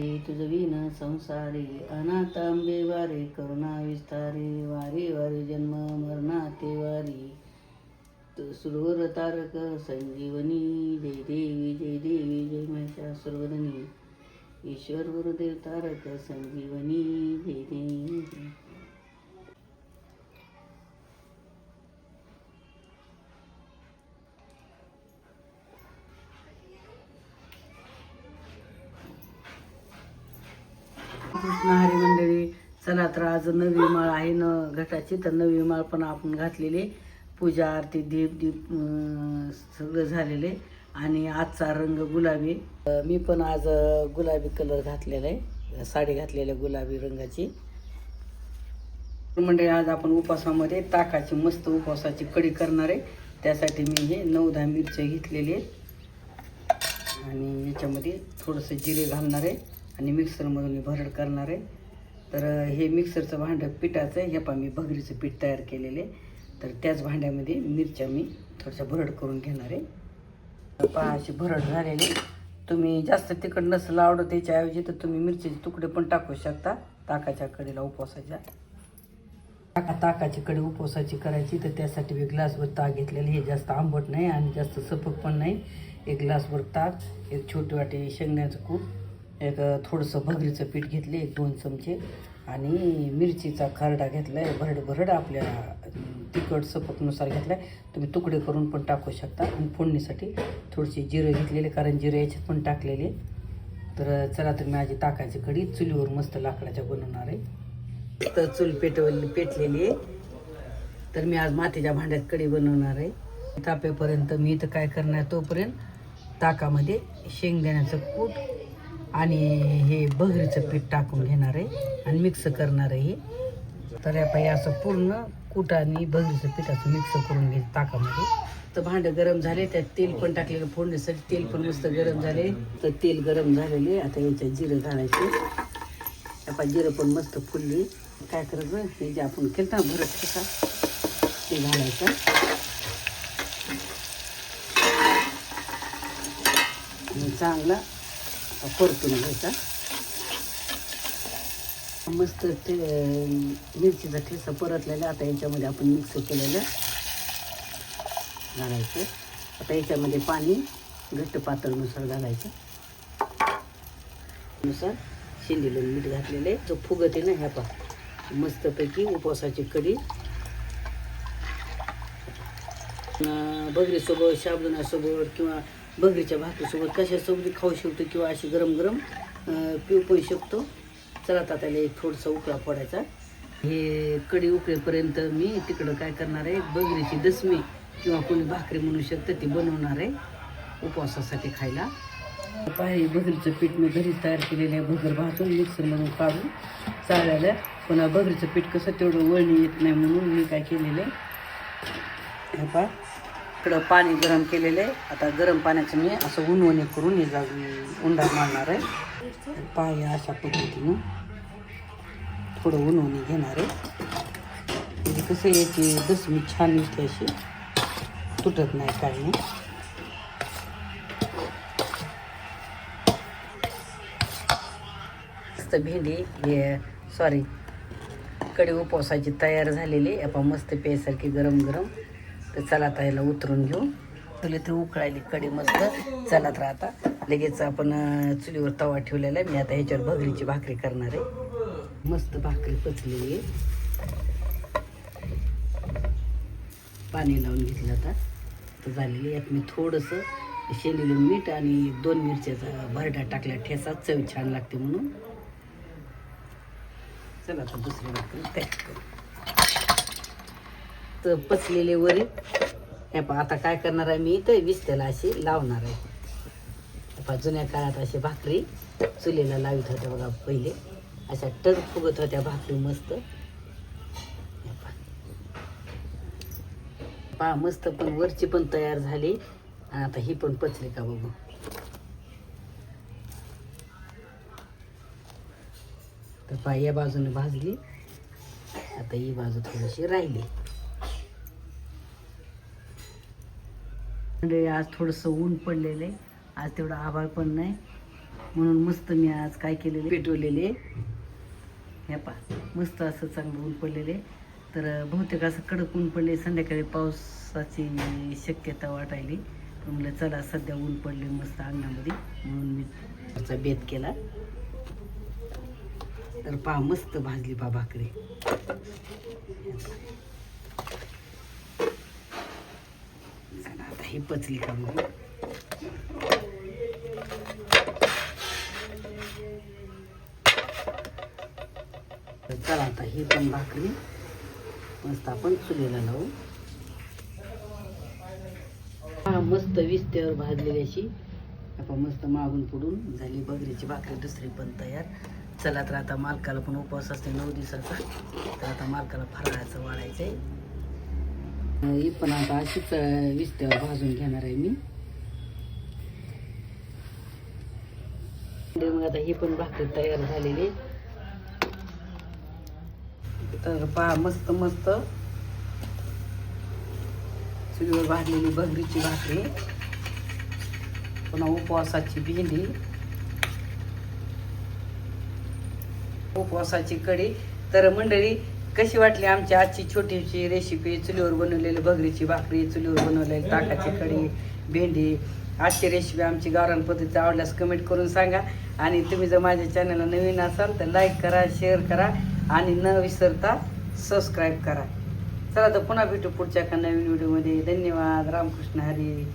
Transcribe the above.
तुझविना संसारी अनाथांबे वारे करुणा विस्तारे वारी वारी जन्म मरणाते वारी. सुरवर तारक संजीवनी जय देवी जय देवी जय महिषासुरवदनी ईश्वर गुरुदेव तारक संजीवनी जय देवी कृष्ण हरी मंडळी चला तर आज नवी माळ आहे न घटाची तर नवी माळ पण आपण घातलेली. पूजा आरती दीप दीप सगळं झालेले. आणि आजचा रंग गुलाबी. मी पण आज गुलाबी कलर घातलेला आहे साडी घातलेली आहे गुलाबी रंगाची. मंडळी आज आपण उपासामध्ये ताकाची मस्त उपवासाची कढी करणार आहे. त्यासाठी मी हे नऊ दहा मिरच्या घेतलेली आहेत. आणि याच्यामध्ये थोडंसं जिरे घालणार आहे. आणि मिक्सरमधून मी भरड करणार आहे. तर हे मिक्सरचं भांडं पिठाचं आहे. हे पहा मी भगरीचं पीठ तयार केलेले तर त्याच भांड्यामध्ये मिरच्या मी थोडंसं भरड करून घेणार आहे. पहा अशी भरड झालेली तुम्ही जास्त तिखट नसलं आवडत त्याच्याऐवजी तर तुम्ही मिरचीचे तुकडे पण टाकू शकता. ताकाच्या कडेला उपवासाच्या. ताका ताकाची कडे उपवासाची करायची. तर त्यासाठी मी ग्लासभर ताक घेतलेली हे जास्त आंबट नाही आणि जास्त सपक पण नाही. एक ग्लासभर ताक एक छोटी वाटी शेंगण्याचं कूट एक थोडंसं भगरीचं पीठ घेतले एक दोन चमचे आणि मिरचीचा खारडा घेतला आहे भरड भरड आपल्या तिखट सपकनुसार घेतला आहे तुम्ही तुकडे करून पण टाकू शकता. आणि फोडणीसाठी थोडीशी जिरं घेतलेले कारण जिरं याच्यात पण टाकलेले तर चला तर मी माझी ताकाची कडी चुलीवर मस्त लाकडाच्या बनवणार आहे. तर चूल पेटवली पेटलेली आहे. तर मी आज मातीच्या भांड्यात कढी बनवणार आहे. तापेपर्यंत मी इथं काय करणार तोपर्यंत ताकामध्ये शेंगदाण्याचं कूट आणि हे बगरीचं पीठ टाकून घेणार आहे आणि मिक्स करणार आहे हे. तर या पाहिजे असं पूर्ण कुट आणि बगरीचं पीठ असं मिक्स करून घे ताकामध्ये. तर भांडं गरम झाले त्यात तेल पण टाकलेलं फोडण्यासाठी तेल पण मस्त गरम झाले. तर तेल गरम झालेले आता याच्यात जिरं घालायचे. आपण जिरं पण मस्त फुलली. काय करायचं हे जे आपण केलं ना भरत कसा ते घालायचं. चांगलं परतून घ्यायचा. मस्त ते मिरचीचा ठेसा परतलेला आता याच्यामध्ये आपण मिक्स केलेलं घालायचं. आता याच्यामध्ये पाणी घट्ट पातळनुसार घालायचं. नुसार शिंदेलं मीठ घातलेलं आहे. जो फुगत आहे ना ह्या पा मस्तपैकी उपवासाची कढी. बगरीसोबत शाबुदाण्यासोबत किंवा बगरीच्या भाकरीसोबत कशासोबत खाऊ शकतो किंवा अशी गरम गरम पिऊ पण शकतो. चला आता त्याला एक थोडंसं उकळा पडायचा हे कढी उकळेपर्यंत मी तिकडं काय करणार आहे बगरीची दसमी किंवा कोणी भाकरी म्हणू शकतं ती बनवणार आहे उपवासासाठी खायला. पाहिजे बगरीचं पीठ मी घरीच तयार केलेलं आहे भगर भाजून मिक्सरमधून काढून चालायला पण बगरीचं पीठ कसं तेवढं वळणी येत नाही म्हणून मी काय केलेलं आहे. हे इकडं पाणी गरम केलेलं आहे. आता गरम पाण्याचं मी असं उनवणे करून हे जाऊन उंडा मारणार आहे. पाय अशा पद्धतीनं थोडं उनवणे घेणार आहे. म्हणजे कसं याची दसमी छान निघते अशी तुटत नाही काही. नाही मस्त भेंडी हे सॉरी कडी उपवासाची तयार झालेली आपण मस्त प्यायसारखी गरम गरम तर चला आता याला उतरून घेऊ. तुला ते उकळायली कडी मस्त. चला तर आता. लगेच आपण चुलीवर तवा ठेवलेला आहे. मी आता ह्याच्यावर भगरीची भाकरी करणार आहे. मस्त भाकरी पचलेली आहे. पाणी लावून घेतलं आता. तर झालेली यात मी थोडंसं शेलेलं मीठ आणि दोन मिरच्याचा भरडा टाकला. ठेसा चव छान लागते म्हणून. चला आता दुसरी भाकरी तयार करू. तर पचलेले वरी. हे पहा आता काय करणार आहे मी इथं? विस्त्याला अशी लावणार आहे. पा पहा जुन्या काळात अशी भाकरी चुलीला लावित होत्या बघा पहिले. अशा टर फुगत होत्या भाकरी मस्त. पा पहा. पहा मस्त पण वरची पण तयार झाली. आणि आता ही पण पचली का बघू. तर पा या बाजूने भाजली. आता ही बाजू थोडीशी राहिली. म्हणजे आज थोडंसं ऊन पडलेलं आहे. आज तेवढं आभाळ पण नाही. म्हणून मस्त मी आज काय केलेले पेटवलेले हे पा मस्त असं चांगलं ऊन पडलेले तर बहुतेक असं कडक ऊन पडले संध्याकाळी पावसाची शक्यता वाटायली. तर चला सध्या ऊन पडले मस्त अंगणामध्ये. म्हणून मी त्याचा बेत केला. तर पहा मस्त भाजली पा भाकरी चला आता ही पचली का मग? चला आता ही पण भाकरी मस्त आपण चुलीला लावू. हा मस्त विस्त्यावर भाजलेली अशी. आपण मस्त मागून पुढून झाली बगरीची भाकरी दुसरी पण तयार. चला तर आता मालकाला पण उपवास असते नऊ दिवसाचा. तर आता मालकाला फराळाचं वाढायचं आहे ही पण आता अशीच विस्त्यावर भाजून घेणार आहे मी. मग आता ही पण भाकरी तयार झालेली. तर पहा मस्त मस्त. चुलीवर भाजलेली भगरीची भाकरी. पुन्हा उपवासाची भेंडी. उपवासाची कढी. तर मंडळी कशी वाटली आमची आजची छोटीशी रेसिपी चुलीवर बनवलेली भगरीची भाकरी चुलीवर बनवलेली ताकाची कढी भेंडी. आजची रेसिपी आमची गावरान पद्धती आवडल्यास कमेंट करून सांगा. आणि तुम्ही जर माझ्या चॅनलला नवीन असाल तर लाईक करा शेअर करा. आणि न विसरता सबस्क्राईब करा. चला तर पुन्हा भेटू पुढच्या एका नवीन व्हिडिओमध्ये धन्यवाद. रामकृष्ण हरी.